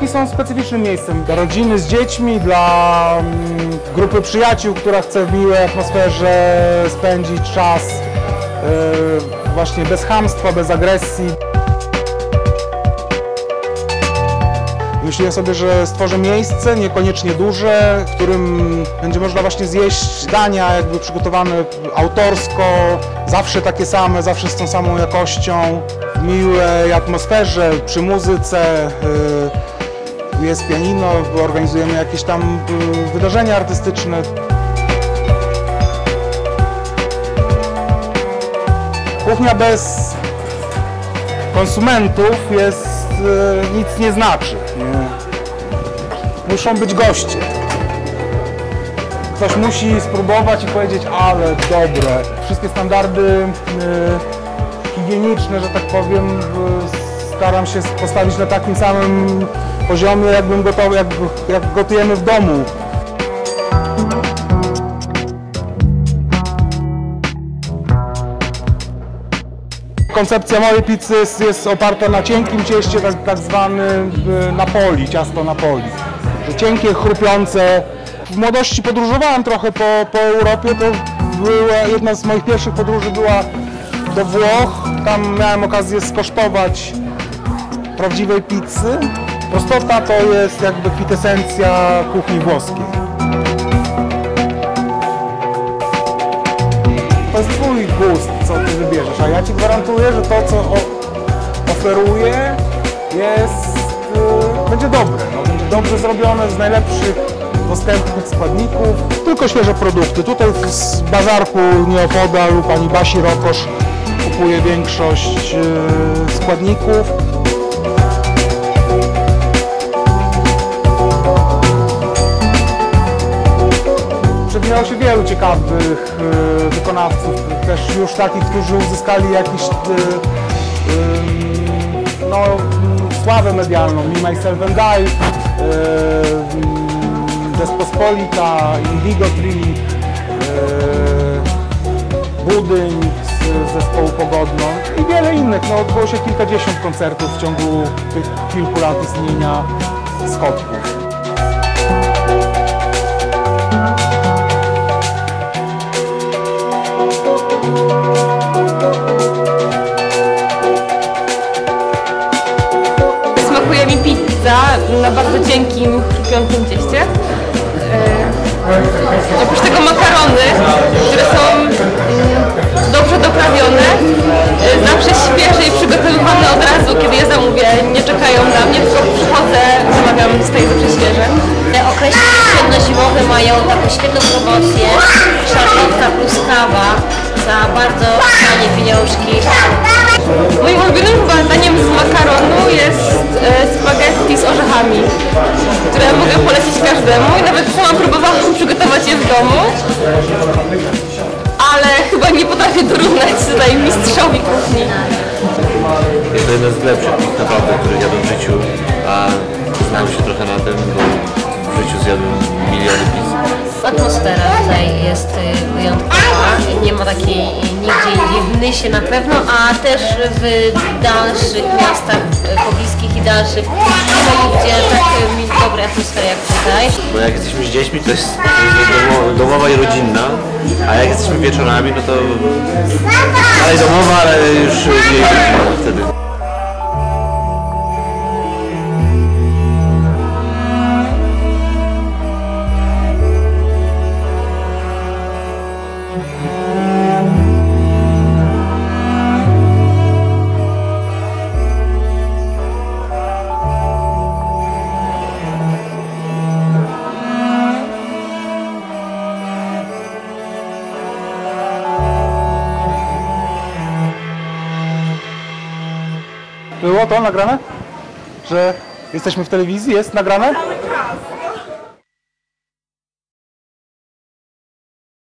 Schodki są specyficznym miejscem dla rodziny z dziećmi, dla mm, grupy przyjaciół, która chce w miłej atmosferze spędzić czas yy, właśnie bez chamstwa, bez agresji. Myślę sobie, że stworzę miejsce, niekoniecznie duże, w którym będzie można właśnie zjeść dania jakby przygotowane autorsko, zawsze takie same, zawsze z tą samą jakością, w miłej atmosferze, przy muzyce. y, Jest pianino, organizujemy jakieś tam y, wydarzenia artystyczne. Kuchnia bez konsumentów jest, e, nic nie znaczy. Nie. Muszą być goście. Ktoś musi spróbować i powiedzieć, ale dobre. Wszystkie standardy e, higieniczne, że tak powiem, staram się postawić na takim samym poziomie, jakbym gotowy, jak, jak gotujemy w domu. Koncepcja mojej pizzy jest, jest oparta na cienkim cieście, tak, tak zwany y, napoli, ciasto napoli. Cienkie, chrupiące. W młodości podróżowałem trochę po, po Europie, to była jedna z moich pierwszych podróży była do Włoch. Tam miałem okazję skosztować prawdziwej pizzy. Prostota to jest jakby kwintesencja kuchni włoskiej. To jest twój gust, co ty wybierzesz, a ja ci gwarantuję, że to, co oferuję, jest, y, będzie dobre. No, będzie dobrze zrobione z najlepszych dostępnych składników. Tylko świeże produkty. Tutaj z bazarku nieopodal u pani Basi Rokosz kupuje większość y, składników. Przewijało się wielu ciekawych e, wykonawców, też już takich, którzy uzyskali jakiś e, ym, no, sławę medialną. Me, Myself and I, e, mm, Despospolita, Indigo Tree, e, Budyń z zespołu Pogodno i wiele innych. No, odbyło się kilkadziesiąt koncertów w ciągu tych kilku lat istnienia schodków. Na bardzo cienkim, chrupiącym cieście. Yy, Oprócz tego makarony, które są mm, dobrze doprawione, yy, zawsze świeże i przygotowywane od razu, kiedy je zamówię. Nie czekają na mnie, tylko przychodzę, zamawiam z tej zawsze świeże. Te okresy jesienno-zimowe mają taką świetną promocję. Szarlotka plus kawa za bardzo tanie pieniążki. Moim ulubionym daniem z makaronu jest e, spaghetti z orzechami, które mogę polecić każdemu i nawet sama próbowałam przygotować je w domu, ale chyba nie potrafię dorównać tutaj mistrzowi kuchni. Jest to jeden z lepszych pizz naprawdę, które jadłem w życiu, a znam się trochę na tym, bo w życiu zjadłem miliony pizz. Atmosfera tutaj jest y, wyjątkowa. Nie ma takiej nigdzie indziej w Nysie na pewno, a też w dalszych miastach pobliskich i dalszych nie nigdzie tak y, mi- dobrej atmosfery jak tutaj. Bo jak jesteśmy z dziećmi, to jest, domowa i rodzinna, a jak jesteśmy wieczorami, no to dalej domowa, ale już rodzinna wtedy. Było to nagrane? Że jesteśmy w telewizji? Jest nagrane?